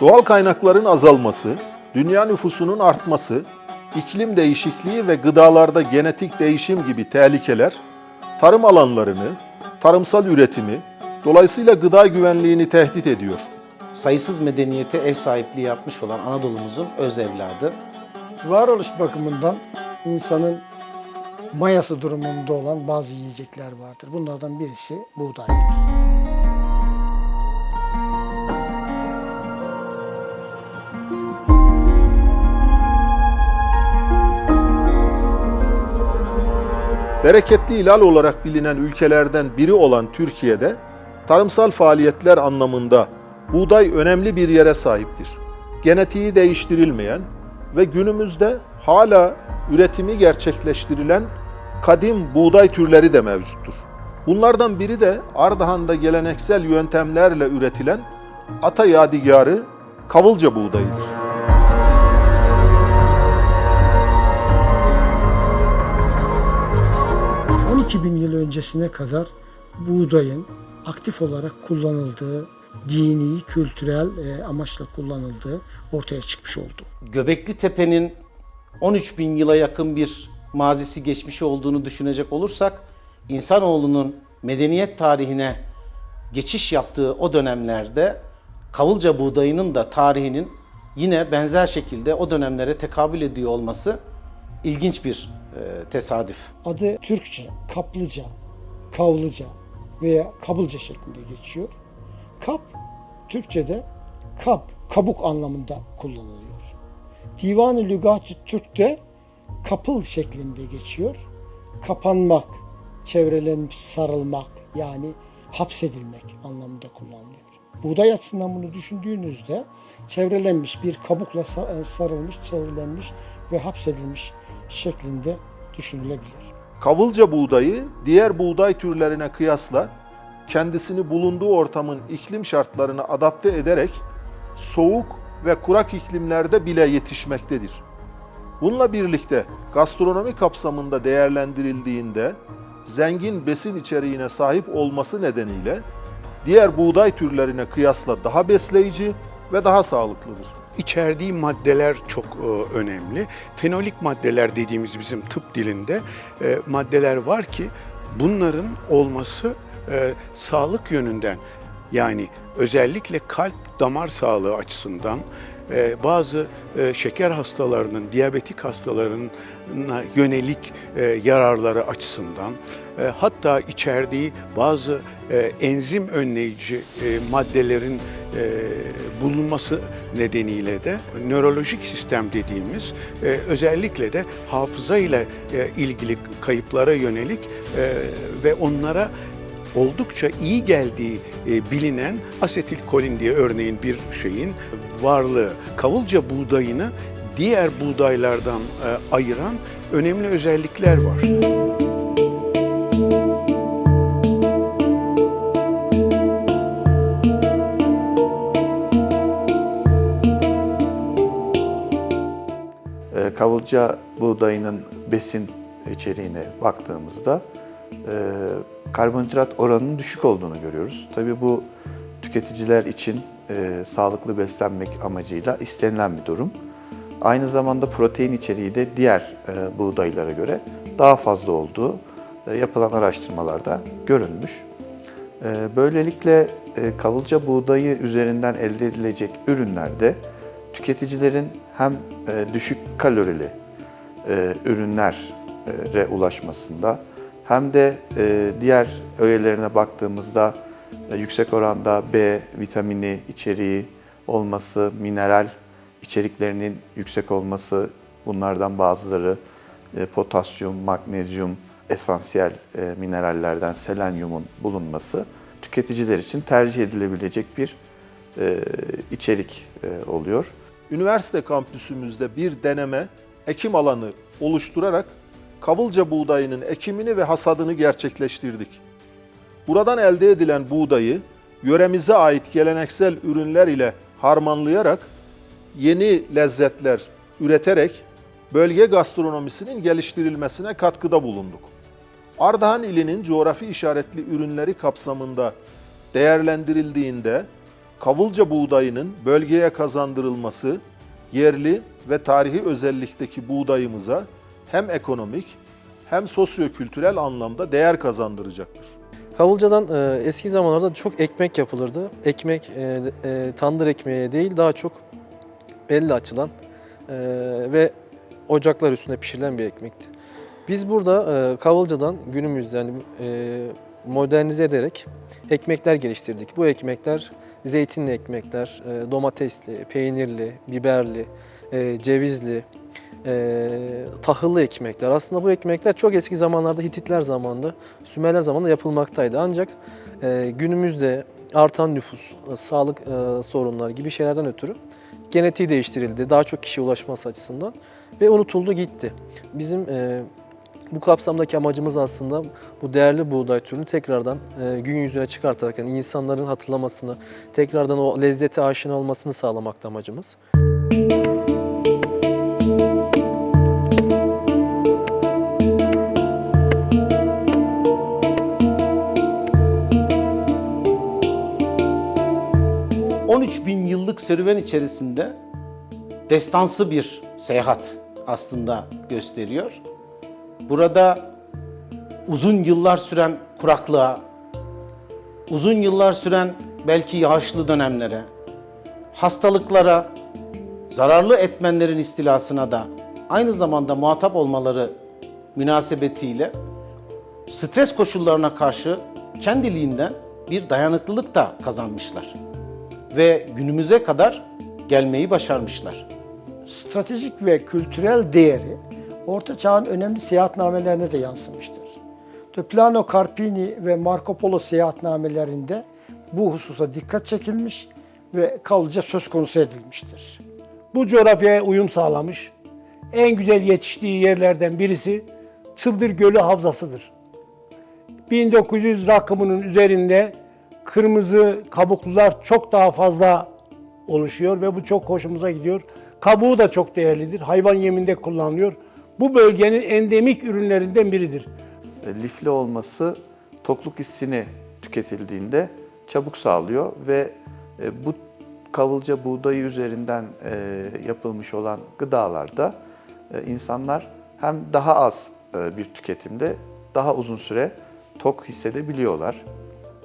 Doğal kaynakların azalması, dünya nüfusunun artması, iklim değişikliği ve gıdalarda genetik değişim gibi tehlikeler tarım alanlarını, tarımsal üretimi, dolayısıyla gıda güvenliğini tehdit ediyor. sayısız medeniyete ev sahipliği yapmış olan Anadolu'muzun öz evladı. varoluş bakımından insanın mayası durumunda olan bazı yiyecekler vardır. Bunlardan birisi buğdaydır. Bereketli ilal olarak bilinen ülkelerden biri olan Türkiye'de tarımsal faaliyetler anlamında buğday önemli bir yere sahiptir. Genetiği değiştirilmeyen ve günümüzde hala üretimi gerçekleştirilen kadim buğday türleri de mevcuttur. Bunlardan biri de Ardahan'da geleneksel yöntemlerle üretilen ata yadigarı kavılca buğdayıdır. 12 bin yıl öncesine kadar buğdayın aktif olarak kullanıldığı, dini, kültürel e, amaçla kullanıldığı ortaya çıkmış oldu. Göbekli Tepe'nin 13 bin yıla yakın bir mazisi geçmişi olduğunu düşünecek olursak, insanoğlunun medeniyet tarihine geçiş yaptığı o dönemlerde Kavılca buğdayının da tarihinin yine benzer şekilde o dönemlere tekabül ediyor olması ilginç bir tesadüf. Adı Türkçe, kaplıca, kavlıca veya kabılca şeklinde geçiyor. Kap, Türkçe'de kap, kabuk anlamında kullanılıyor. Divan-ı Lügat-ı Türk'te kapıl şeklinde geçiyor. Kapanmak, çevrelenmiş, sarılmak yani hapsedilmek anlamında kullanılıyor. Buğday açısından bunu düşündüğünüzde çevrelenmiş bir kabukla sa- sarılmış, çevrelenmiş ve hapsedilmiş şeklinde düşünülebilir. Kavılca buğdayı diğer buğday türlerine kıyasla kendisini bulunduğu ortamın iklim şartlarına adapte ederek soğuk ve kurak iklimlerde bile yetişmektedir. Bununla birlikte gastronomi kapsamında değerlendirildiğinde zengin besin içeriğine sahip olması nedeniyle diğer buğday türlerine kıyasla daha besleyici ve daha sağlıklıdır. İçerdiği maddeler çok e, önemli. Fenolik maddeler dediğimiz bizim tıp dilinde e, maddeler var ki bunların olması e, sağlık yönünden yani özellikle kalp damar sağlığı açısından bazı şeker hastalarının, diyabetik hastalarına yönelik yararları açısından hatta içerdiği bazı enzim önleyici maddelerin e, bulunması nedeniyle de nörolojik sistem dediğimiz e, özellikle de hafıza ile e, ilgili kayıplara yönelik e, ve onlara oldukça iyi geldiği e, bilinen asetilkolin diye örneğin bir şeyin varlığı kavulca buğdayını diğer buğdaylardan e, ayıran önemli özellikler var. Kavulca buğdayının besin içeriğine baktığımızda e, karbonhidrat oranının düşük olduğunu görüyoruz. Tabii bu tüketiciler için e, sağlıklı beslenmek amacıyla istenilen bir durum. Aynı zamanda protein içeriği de diğer e, buğdaylara göre daha fazla olduğu yapılan araştırmalarda görülmüş. Böylelikle e, kavulca buğdayı üzerinden elde edilecek ürünlerde tüketicilerin hem e, düşük kalorili e, ürünlere ulaşmasında hem de e, diğer öğelerine baktığımızda yüksek oranda B vitamini içeriği olması, mineral içeriklerinin yüksek olması, bunlardan bazıları potasyum, magnezyum, esansiyel minerallerden selenyumun bulunması tüketiciler için tercih edilebilecek bir içerik oluyor. Üniversite kampüsümüzde bir deneme ekim alanı oluşturarak Kavılca buğdayının ekimini ve hasadını gerçekleştirdik. Buradan elde edilen buğdayı yöremize ait geleneksel ürünler ile harmanlayarak yeni lezzetler üreterek bölge gastronomisinin geliştirilmesine katkıda bulunduk. Ardahan ilinin coğrafi işaretli ürünleri kapsamında değerlendirildiğinde kavulca buğdayının bölgeye kazandırılması yerli ve tarihi özellikteki buğdayımıza hem ekonomik hem sosyokültürel anlamda değer kazandıracaktır. Kavulcadan e, eski zamanlarda çok ekmek yapılırdı. Ekmek e, e, tandır ekmeği değil daha çok elle açılan e, ve ocaklar üstünde pişirilen bir ekmekti. Biz burada e, Kavulcadan günümüzde yani e, modernize ederek ekmekler geliştirdik. Bu ekmekler zeytinli ekmekler, e, domatesli, peynirli, biberli, e, cevizli, e, tahıllı ekmekler. Aslında bu ekmekler çok eski zamanlarda Hititler zamanında, Sümerler zamanında yapılmaktaydı. Ancak günümüzde artan nüfus, sağlık sorunları gibi şeylerden ötürü genetiği değiştirildi. Daha çok kişiye ulaşması açısından ve unutuldu gitti. Bizim bu kapsamdaki amacımız aslında bu değerli buğday türünü tekrardan e, gün yüzüne çıkartarak yani insanların hatırlamasını, tekrardan o lezzete aşina olmasını sağlamakta amacımız. 13 bin yıllık serüven içerisinde destansı bir seyahat aslında gösteriyor. Burada uzun yıllar süren kuraklığa, uzun yıllar süren belki yağışlı dönemlere, hastalıklara, zararlı etmenlerin istilasına da aynı zamanda muhatap olmaları münasebetiyle stres koşullarına karşı kendiliğinden bir dayanıklılık da kazanmışlar ve günümüze kadar gelmeyi başarmışlar. Stratejik ve kültürel değeri Orta Çağ'ın önemli seyahatnamelerine de yansımıştır. De Plano Carpini ve Marco Polo seyahatnamelerinde bu hususa dikkat çekilmiş ve kalıcı söz konusu edilmiştir. bu coğrafyaya uyum sağlamış. En güzel yetiştiği yerlerden birisi Çıldır Gölü Havzası'dır. 1900 rakımının üzerinde kırmızı kabuklular çok daha fazla oluşuyor ve bu çok hoşumuza gidiyor. Kabuğu da çok değerlidir. Hayvan yeminde kullanılıyor. Bu bölgenin endemik ürünlerinden biridir. E, lifli olması tokluk hissini tüketildiğinde çabuk sağlıyor ve e, bu kavılca buğdayı üzerinden e, yapılmış olan gıdalarda insanlar hem daha az bir tüketimde daha uzun süre tok hissedebiliyorlar.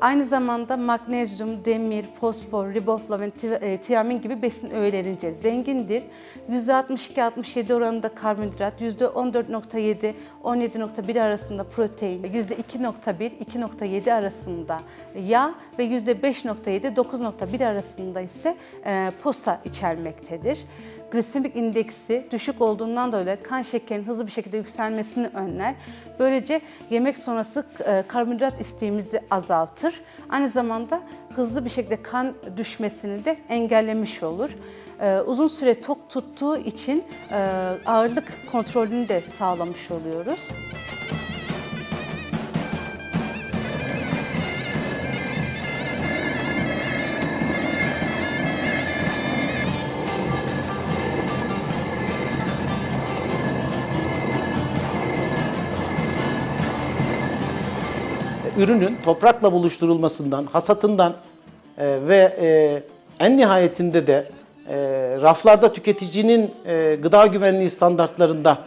Aynı zamanda magnezyum, demir, fosfor, riboflavin, e, tiamin gibi besin öğelerince zengindir. %62-67 oranında karbonhidrat, %14.7, 17.1 arasında protein, %2.1, 2.7 arasında yağ ve %5.7, 9.1 arasında ise e, posa içermektedir. Glisemik indeksi düşük olduğundan dolayı kan şekerinin hızlı bir şekilde yükselmesini önler. Böylece yemek sonrası e, karbonhidrat isteğimizi azaltır. Aynı zamanda hızlı bir şekilde kan düşmesini de engellemiş olur. E, Uzun süre tok tuttuğu için e, ağırlık kontrolünü de sağlamış oluyoruz. Ürünün toprakla buluşturulmasından, hasatından e, ve e, en nihayetinde de e, raflarda tüketicinin e, gıda güvenliği standartlarında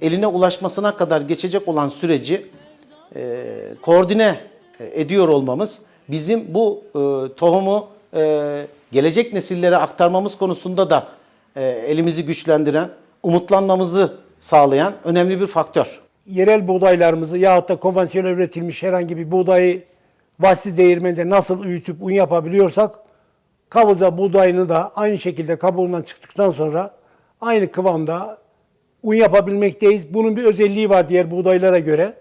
eline ulaşmasına kadar geçecek olan süreci e, koordine e, ediyor olmamız bizim bu e, tohumu e, gelecek nesillere aktarmamız konusunda da e, elimizi güçlendiren, umutlanmamızı sağlayan önemli bir faktör. Yerel buğdaylarımızı yahut da konvansiyonel üretilmiş herhangi bir buğdayı vasıta değirmeninde nasıl öğütüp un yapabiliyorsak kavulca buğdayını da aynı şekilde kabuğundan çıktıktan sonra aynı kıvamda un yapabilmekteyiz. Bunun bir özelliği var diğer buğdaylara göre.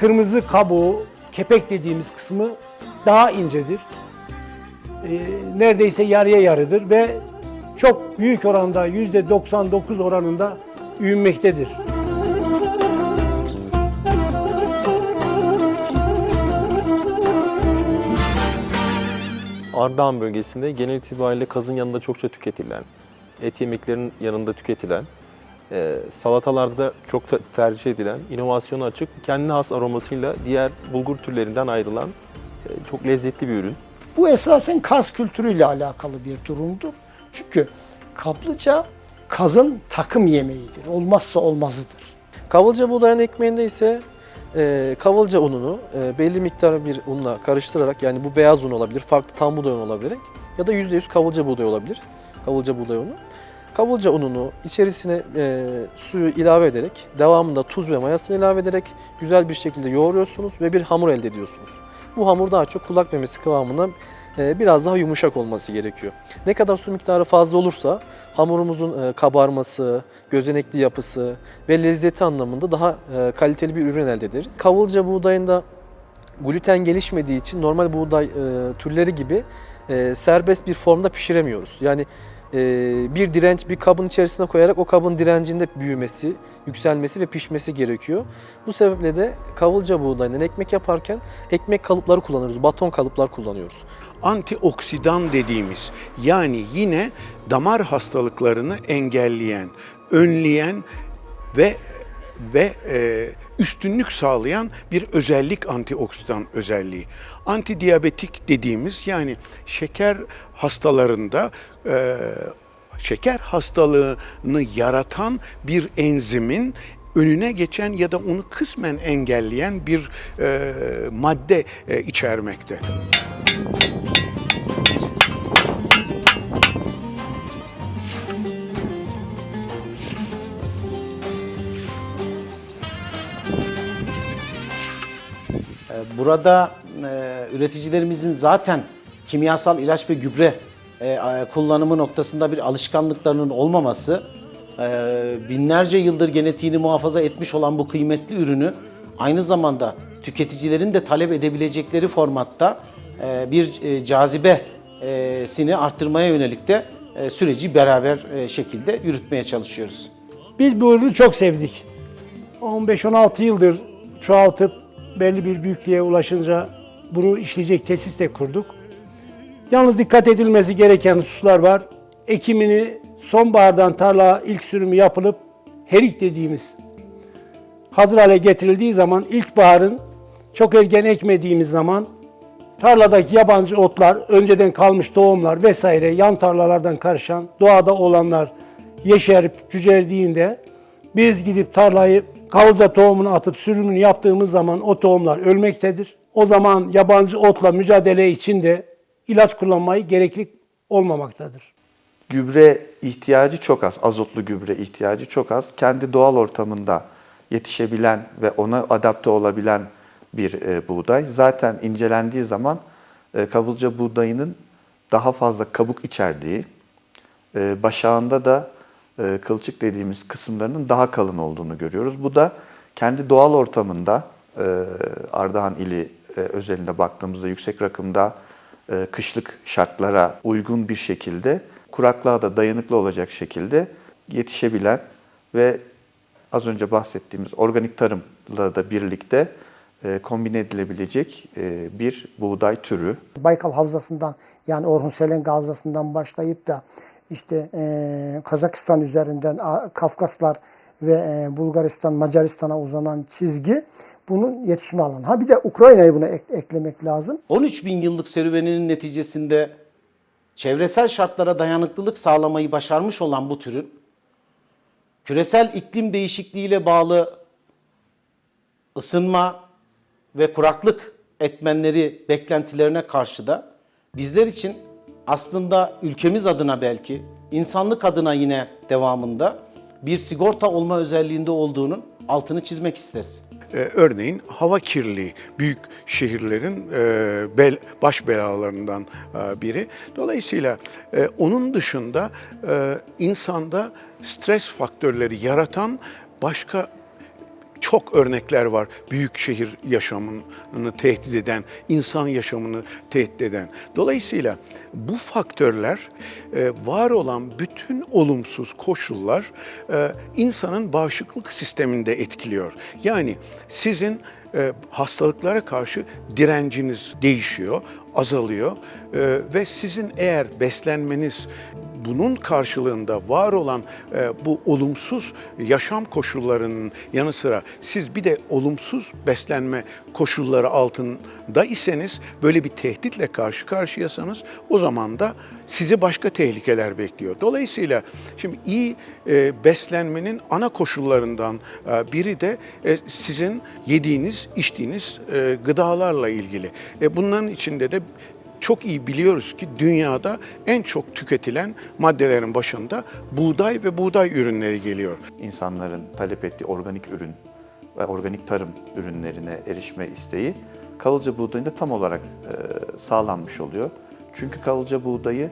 Kırmızı kabuğu, kepek dediğimiz kısmı daha incedir. Ee, neredeyse yarıya yarıdır ve çok büyük oranda %99 oranında ünmektedir. Ardahan bölgesinde genel itibariyle kazın yanında çokça tüketilen, et yemeklerinin yanında tüketilen, e, salatalarda çok te- tercih edilen, inovasyona açık, kendine has aromasıyla diğer bulgur türlerinden ayrılan e, çok lezzetli bir ürün. Bu esasen kaz kültürüyle alakalı bir durumdur. Çünkü kaplıca kazın takım yemeğidir. Olmazsa olmazıdır. Kavılca buğdayın ekmeğinde ise e, kavılca ununu e, belli miktar bir unla karıştırarak yani bu beyaz un olabilir, farklı tam buğday unu olabilir ya da %100 kavılca buğday olabilir. Kavılca buğday unu. Kavulca ununu içerisine e, suyu ilave ederek, devamında tuz ve mayasını ilave ederek güzel bir şekilde yoğuruyorsunuz ve bir hamur elde ediyorsunuz. Bu hamur daha çok kulak memesi kıvamına e, biraz daha yumuşak olması gerekiyor. Ne kadar su miktarı fazla olursa hamurumuzun e, kabarması, gözenekli yapısı ve lezzeti anlamında daha e, kaliteli bir ürün elde ederiz. Kavulca buğdayında gluten gelişmediği için normal buğday e, türleri gibi e, serbest bir formda pişiremiyoruz. Yani e, bir direnç bir kabın içerisine koyarak o kabın direncinde büyümesi, yükselmesi ve pişmesi gerekiyor. Bu sebeple de kavulca buğdayından ekmek yaparken ekmek kalıpları kullanıyoruz, baton kalıplar kullanıyoruz. antioksidan dediğimiz yani yine damar hastalıklarını engelleyen, önleyen ve ve e, üstünlük sağlayan bir özellik antioksidan özelliği. Antidiyabetik dediğimiz yani şeker hastalarında e, şeker hastalığını yaratan bir enzimin önüne geçen ya da onu kısmen engelleyen bir e, madde e, içermekte. Burada e, üreticilerimizin zaten kimyasal ilaç ve gübre e, e, kullanımı noktasında bir alışkanlıklarının olmaması, e, binlerce yıldır genetiğini muhafaza etmiş olan bu kıymetli ürünü aynı zamanda tüketicilerin de talep edebilecekleri formatta e, bir e, cazibesini arttırmaya yönelik de e, süreci beraber e, şekilde yürütmeye çalışıyoruz. Biz bu ürünü çok sevdik. 15-16 yıldır çoğaltıp belli bir büyüklüğe ulaşınca bunu işleyecek tesis de kurduk. Yalnız dikkat edilmesi gereken hususlar var. Ekimini sonbahardan tarla ilk sürümü yapılıp herik dediğimiz hazır hale getirildiği zaman ilkbaharın çok erken ekmediğimiz zaman tarladaki yabancı otlar, önceden kalmış tohumlar vesaire yan tarlalardan karışan doğada olanlar yeşerip cücerdiğinde biz gidip tarlayı kavulca tohumunu atıp sürümünü yaptığımız zaman o tohumlar ölmektedir. O zaman yabancı otla mücadele için de ilaç kullanmayı gerekli olmamaktadır. Gübre ihtiyacı çok az, azotlu gübre ihtiyacı çok az. Kendi doğal ortamında yetişebilen ve ona adapte olabilen bir e, buğday. Zaten incelendiği zaman e, kavulca buğdayının daha fazla kabuk içerdiği, e, başağında da e, kılçık dediğimiz kısımlarının daha kalın olduğunu görüyoruz. Bu da kendi doğal ortamında e, Ardahan ili e, özelinde baktığımızda yüksek rakımda e, kışlık şartlara uygun bir şekilde kuraklığa da dayanıklı olacak şekilde yetişebilen ve az önce bahsettiğimiz organik tarımla da birlikte e, kombine edilebilecek bir buğday türü. Baykal Havzası'ndan yani Orhun Selenga Havzası'ndan başlayıp da işte e, Kazakistan üzerinden Kafkaslar ve e, Bulgaristan, Macaristan'a uzanan çizgi bunun yetişme alanı. Ha bir de Ukrayna'yı buna ek- eklemek lazım. 13 bin yıllık serüveninin neticesinde çevresel şartlara dayanıklılık sağlamayı başarmış olan bu türün küresel iklim değişikliğiyle bağlı ısınma ve kuraklık etmenleri beklentilerine karşı da bizler için aslında ülkemiz adına belki insanlık adına yine devamında bir sigorta olma özelliğinde olduğunun altını çizmek isteriz. Ee, örneğin hava kirliliği büyük şehirlerin e, baş belalarından e, biri. Dolayısıyla e, onun dışında insanda stres faktörleri yaratan başka çok örnekler var büyük şehir yaşamını tehdit eden, insan yaşamını tehdit eden. Dolayısıyla bu faktörler e, var olan bütün olumsuz koşullar e, insanın bağışıklık sisteminde etkiliyor. Yani sizin e, hastalıklara karşı direnciniz değişiyor, azalıyor E, ve sizin eğer beslenmeniz bunun karşılığında var olan e, bu olumsuz yaşam koşullarının yanı sıra siz bir de olumsuz beslenme koşulları altında iseniz böyle bir tehditle karşı karşıyasanız o zaman da sizi başka tehlikeler bekliyor. Dolayısıyla şimdi iyi e, beslenmenin ana koşullarından e, biri de e, sizin yediğiniz, içtiğiniz e, gıdalarla ilgili. E, bunların içinde de çok iyi biliyoruz ki dünyada en çok tüketilen maddelerin başında buğday ve buğday ürünleri geliyor. İnsanların talep ettiği organik ürün ve organik tarım ürünlerine erişme isteği kalıcı buğdayında tam olarak e, sağlanmış oluyor. Çünkü kalıcı buğdayı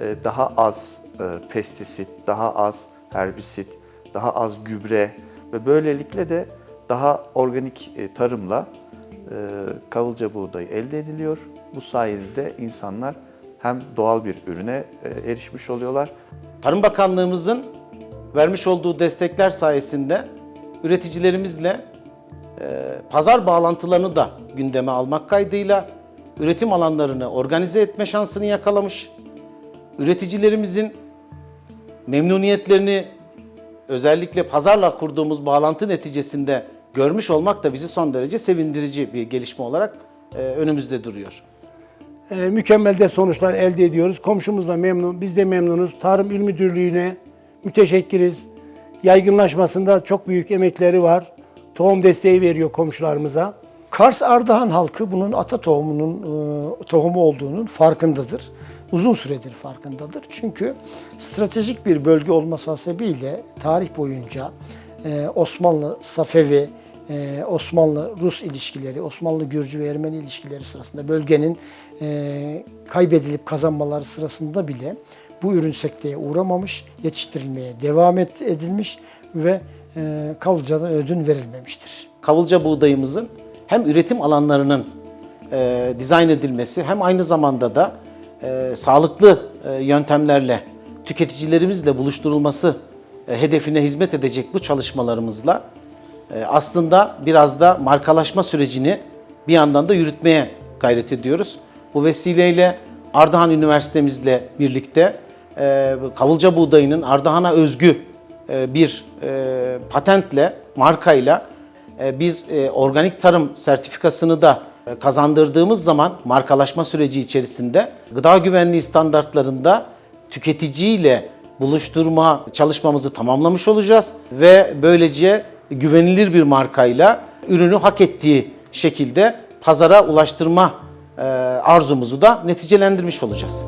e, daha az e, pestisit, daha az herbisit, daha az gübre ve böylelikle de daha organik e, tarımla e, kavılca buğdayı elde ediliyor. Bu sayede de insanlar hem doğal bir ürüne e, erişmiş oluyorlar Tarım Bakanlığımızın vermiş olduğu destekler sayesinde üreticilerimizle pazar bağlantılarını da gündeme almak kaydıyla üretim alanlarını organize etme şansını yakalamış. Üreticilerimizin memnuniyetlerini özellikle pazarla kurduğumuz bağlantı neticesinde görmüş olmak da bizi son derece sevindirici bir gelişme olarak e, önümüzde duruyor. Ee, mükemmel de sonuçlar elde ediyoruz. Komşumuz da memnun, biz de memnunuz. Tarım İl Müdürlüğü'ne müteşekkiriz. Yaygınlaşmasında çok büyük emekleri var. Tohum desteği veriyor komşularımıza. Kars Ardahan halkı bunun ata tohumunun e, tohumu olduğunun farkındadır. Uzun süredir farkındadır. Çünkü stratejik bir bölge olması hasebiyle tarih boyunca e, Osmanlı Safevi, e, Osmanlı-Rus ilişkileri, Osmanlı-Gürcü ve Ermeni ilişkileri sırasında bölgenin e, kaybedilip kazanmaları sırasında bile bu ürün sekteye uğramamış, yetiştirilmeye devam edilmiş ve e, kalıcıdan ödün verilmemiştir. Kavılca buğdayımızın hem üretim alanlarının e, dizayn edilmesi hem aynı zamanda da e, sağlıklı e, yöntemlerle tüketicilerimizle buluşturulması hedefine hizmet edecek bu çalışmalarımızla e, aslında biraz da markalaşma sürecini bir yandan da yürütmeye gayret ediyoruz. Bu vesileyle Ardahan Üniversitemizle birlikte e, Kavılca buğdayının Ardahan'a özgü e, bir e, patentle, markayla e, biz e, organik tarım sertifikasını da e, kazandırdığımız zaman markalaşma süreci içerisinde gıda güvenliği standartlarında tüketiciyle buluşturma çalışmamızı tamamlamış olacağız ve böylece güvenilir bir markayla ürünü hak ettiği şekilde pazara ulaştırma e, arzumuzu da neticelendirmiş olacağız.